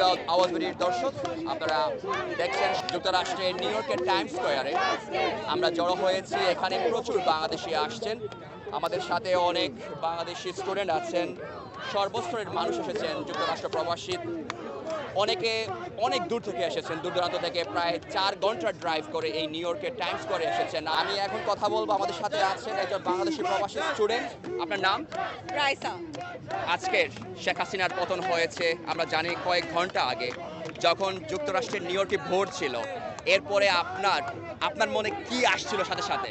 প্রিয় আওয়াজবাড়ির দর্শক, আপনারা দেখছেন যুক্তরাষ্ট্রের নিউ ইয়র্কের টাইম স্কোয়ারে। আমরা জড়ো হয়েছি, এখানে প্রচুর বাংলাদেশি আসছেন। আমাদের সাথে অনেক বাংলাদেশি স্টুডেন্ট আছেন। সর্বস্তরের মানুষ এসেছেন যুক্তরাষ্ট্র প্রবাসী। অনেকে অনেক দূর থেকে এসেছেন দূর দূরান্ত থেকে প্রায় চার ঘণ্টা ড্রাইভ করে এই নিউ ইয়র্কের টাইম স্কোয়ারে এসেছেন। আমি এখন কথা বলব আমাদের সাথে আছেন একজন বাংলাদেশি প্রবাসী স্টুডেন্ট আপনার নাম? রাইসা। আজকের শেখ হাসিনার পতন হয়েছে আমরা জানি কয়েক ঘণ্টা আগে যখন যুক্তরাষ্ট্রের নিউ ইয়র্কে ভোট ছিল। এরপরে আপনার আপনার মনে কি আসছিল সাথে সাথে?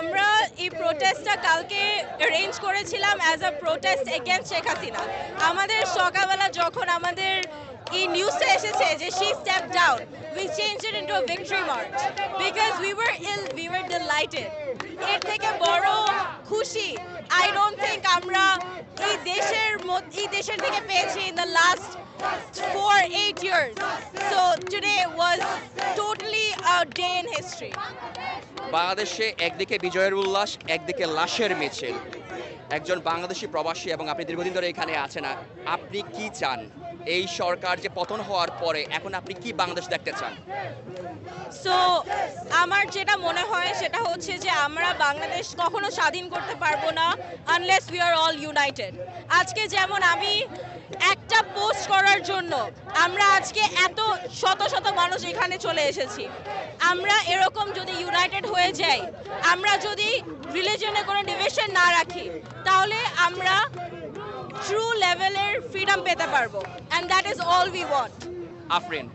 আমরা এই প্রোটেস্টটা কালকে অ্যারেঞ্জ করেছিলাম as a protest against Sheikh Hasina. আমাদের সকালবেলা যখন আমাদের এই নিউজটা এসেছে যে she step down we change it into victory march because we were ill we were delighted এর থেকে বড় খুশি আই ডোন্ট থিঙ্ক আমরা এই দেশের এই দেশের থেকে পেয়েছি in the last eight years. So, today was totally a day in history. বাংলাদেশে একদিকে বিজয়ের উল্লাস, একদিকে লাশের মিছিল। একজন বাংলাদেশি প্রবাসী এবং আপনি দীর্ঘদিন ধরে এখানে আছেন, আপনি কি চান? এই সরকার যে পতন হওয়ার পরে, এখন আপনি কি বাংলাদেশ দেখতে চান? সো আমার যেটা মনে হয় সেটা হচ্ছে যে আমরা বাংলাদেশ কখনো স্বাধীন করতে পারব না unless we are all united আজকে যেমন আমি একটা পোস্ট করার জন্য আমরা আজকে এত শত শত মানুষ এখানে চলে এসেছি। আমরা এরকম যদি ইউনাইটেড হয়ে যাই, আমরা যদি রিলিজনে কোনো ডিভিশন না রাখি, তাহলে আমরা ট্রু লেভেলের ফ্রিডম পেতে পারব and that is all we want Afrin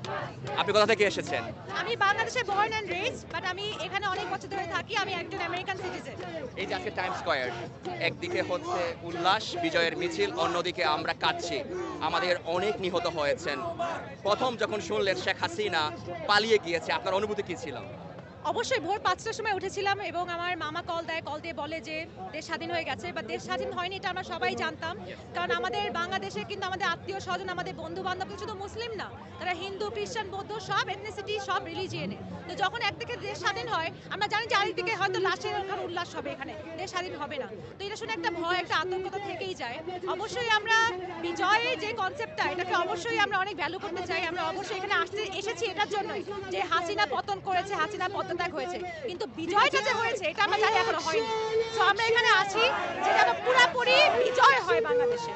আপনি কোথা থেকে এসেছেন? আমি বাংলাদেশে বর্ন অ্যান্ড রেজ বাট আমি এখানে অনেক বছর ধরে থাকি আমি একজন আমেরিকান সিটিজেন এই যে আজকে টাইম স্কয়ার একদিকে হচ্ছে উল্লাস বিজয়ের মিছিল অন্যদিকে আমরা কাঁদছি। আমাদের অনেক নিহত হয়েছেন। প্রথম যখন শুনলেন শেখ হাসিনা পালিয়ে গিয়েছে আপনার অনুভূতি কি ছিল? অবশ্যই ভোর পাঁচটার সময় উঠেছিলাম এবং আমার মামা কল দেয়, কল দিয়ে বলে যে দেশ স্বাধীন হয়ে গেছে বা দেশ স্বাধীন হয়নি এটা আমরা সবাই জানতাম। কারণ আমাদের বাংলাদেশে কিন্তু আমাদের আত্মীয় স্বজন, আমাদের বন্ধু বান্ধব শুধু মুসলিম না, তারা হিন্দু, খ্রিস্টান, বৌদ্ধ সব এথনিসিটি সব রিলিজিয়নে তো যখন একদিকে দেশ স্বাধীন হয়, আমরা জানি যে আরেকদিকে হয়তো লাশের ওখানে উল্লাস হবে এখানে, দেশ স্বাধীন হবে না। তো এটা শুনে একটা ভয়, একটা আতঙ্কতা থেকেই যায়। অবশ্যই আমরা বিজয়ের যে কনসেপ্টটা এটাকে অবশ্যই আমরা অনেক ভ্যালু করতে চাই। আমরা অবশ্যই এখানে আসতে, এসেছি এটার জন্যই যে হাসিনা পতন করেছে, হাসিনা পদত্যাগ হয়েছে। কিন্তু বিজয়টা যে হয়েছে, এটা আমরা জানি এখনও হয়নি। তো আমরা এখানে আছি। পুরাপুরি বিজয় হয় বাংলাদেশে।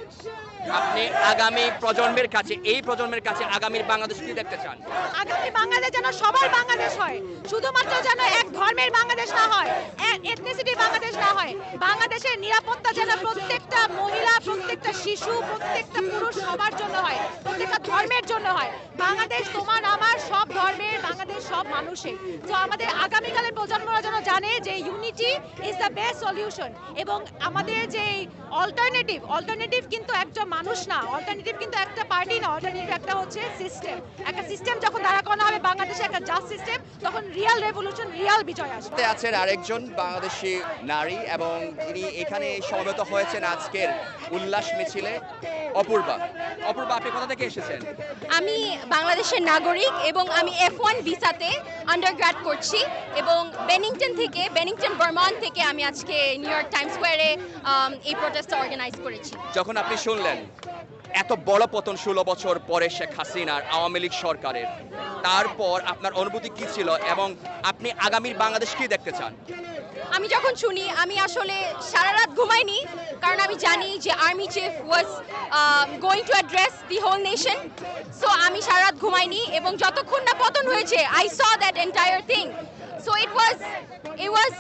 আপনি আগামী প্রজন্মের কাছে এই প্রজন্মের কাছে আগামীর বাংলাদেশ কি দেখতে চান? আগামী বাংলাদেশ যেন সবার বাংলাদেশ হয় শুধুমাত্র যেন এক ধর্মের বাংলাদেশ না হয় এক এথনিসিটি বাংলাদেশ না হয় বাংলাদেশের নিরাপত্তা যেন প্রত্যেকটা মহিলা প্রত্যেকটা শিশু প্রত্যেকটা পুরুষ সবার জন্য হয় প্রত্যেকটা ধর্মের জন্য হয়। বাংলাদেশ তোমার আমার সব ধর্মের বাংলাদেশ সব মানুষের তো আমাদের আগামীকালের প্রজন্মরা যেন জানে যে unity is the best solution এবং আমাদের যে অল্টারনেটিভ অল্টারনেটিভ কিন্তু একজন মানুষ না অল্টারনেটিভ কিন্তু একটা পার্টি না অল্টারনেটিভ একটা হচ্ছে সিস্টেম একটা সিস্টেম যখন দাঁড়া করানো হবে, বাংলাদেশে একটা জাস্ট সিস্টেম তখন রিয়াল রেভলিউশন রিয়াল বিজয় আসবে। আছেন আরেকজন বাংলাদেশি নারী এবং তিনি এখানে সমবেত হয়েছেন আজকের উল্লাস মিছিলে। অপূর্বা। অপূর্বা আপনি কোথা থেকে এসেছেন? আমি বাংলাদেশের নাগরিক এবং আমি এফ ওয়ান ভিসাতে আন্ডারগ্রাড করছি এবং বেনিংটন থেকে বেনিংটন বার্মান থেকে আমি আজকে নিউ ইয়র্ক টাইম স্কোয়ারে এই প্রোটেস্টটা অর্গানাইজ করেছি। যখন আপনি শুনলেন এত বড় পতন ষোলো বছর পরে শেখ হাসিনার আওয়ামী লীগ সরকারের তারপর আপনার অনুভূতি কি ছিল এবং আপনি আগামীর বাংলাদেশ কি দেখতে চান? আমি যখন শুনি আমি আসলে সারা রাত ঘুমাইনি কারণ আমি জানি যে army chief was going to address the whole nation so আমি সারা রাত ঘুমাইনি এবং যতক্ষণ না পতন হয়েছে I saw that entire thing so it was it was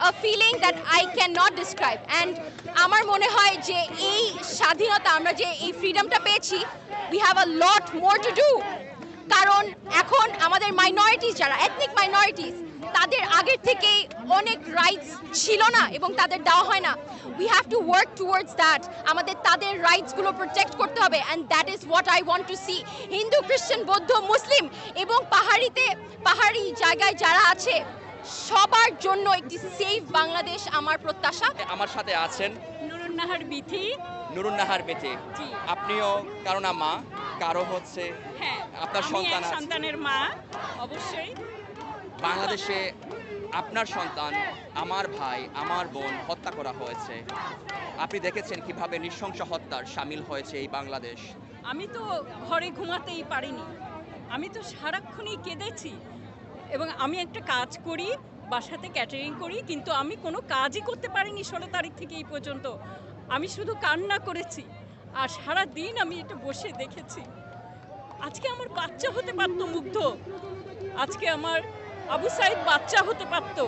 a feeling that I cannot describe. And আমার মনে হয় যে এই স্বাধীনতা আমরা যে এই ফ্রিডমটা পেয়েছি, we have a lot more to do. কারণ এখন আমাদের মাইনরিটিস যারা এথনিক মাইনরিটিস তাদের আগের থেকেই অনেক রাইটস ছিল না এবং তাদের দেওয়া হয় না। We have to work towards that আমাদের তাদের রাইটসগুলো প্রোটেক্ট করতে হবে and that is what I want to see Hindu খ্রিস্টান বৌদ্ধ মুসলিম এবং পাহাড়িতে পাহাড়ি জায়গায় যারা আছে সবার জন্য একটি সেফ বাংলাদেশ আমার প্রত্যাশা। আমার সাথে আছেন নুরুন্নাহার বিথি নুরুন্নাহার বেটে জি। আপনিও কারও না মা কারও হচ্ছে হ্যাঁ আপনার সন্তান সন্তানের মা। অবশ্যই। বাংলাদেশে আপনার সন্তান আমার ভাই আমার বোন হত্যা করা হয়েছে। আপনি দেখেছেন কীভাবে নৃশংস হত্যার সামিল হয়েছে এই বাংলাদেশ? আমি তো ঘরে ঘুমাতেই পারিনি। আমি তো সারাক্ষণই কেঁদেছি। এবং আমি একটা কাজ করি বাসাতে ক্যাটারিং করি কিন্তু আমি কোনো কাজই করতে পারিনি ষোলো তারিখ থেকে এই পর্যন্ত। আমি শুধু কান্না করেছি। আর সারা দিন আমি এটা বসে দেখেছি। আজকে আমার বাচ্চা হতে পারতো মুগ্ধ। আজকে আমার আবু সাইদ বাচ্চা হতে পারত,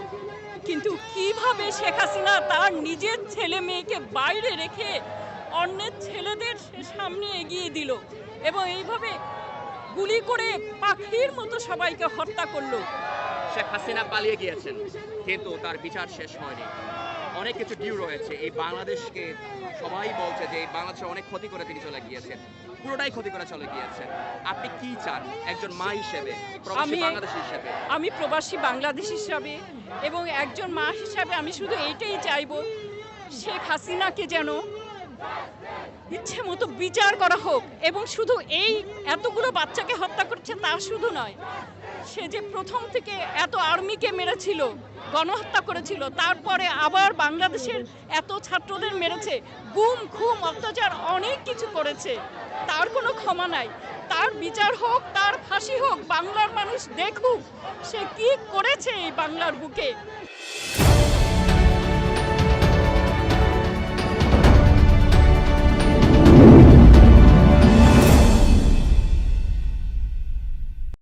কিন্তু কীভাবে শেখ হাসিনা তার নিজের ছেলে মেয়েকে বাইরে রেখে অন্যের ছেলেদের সামনে এগিয়ে দিল এবং এইভাবে গুলি করে পাখির মতো সবাইকে হত্যা করল। শেখ হাসিনা পালিয়ে গিয়েছেন, কিন্তু তার বিচার শেষ হয়নি। অনেক কিছু ডিউ রয়েছে। এই বাংলাদেশকে সবাই বলছে যে এই বাংলাদেশে অনেক ক্ষতি করে তিনি চলে গিয়েছেন। পুরোটাই ক্ষতি করা চলে গিয়েছে। আপনি কি চান? একজন মা হিসেবে প্রবাসী বাংলাদেশ হিসেবে? আমি প্রবাসী বাংলাদেশ হিসাবে এবং একজন মা হিসাবে আমি শুধু এইটাই চাইব শেখ হাসিনাকে যেন ইচ্ছে মতো বিচার করা হোক এবং শুধু এই এতগুলো বাচ্চাকে হত্যা করছে তা শুধু নয় সে যে প্রথম থেকে এত আর্মিকে মেরেছিল, গণহত্যা করেছিল, তারপরে আবার বাংলাদেশের এত ছাত্রদের মেরেছে, গুম, খুম, অত্যাচার, অনেক কিছু করেছে, তার কোনো ক্ষমা নাই। তার বিচার হোক, তার ফাঁসি হোক, বাংলার মানুষ দেখুক, সে কি করেছে এই বাংলার বুকে।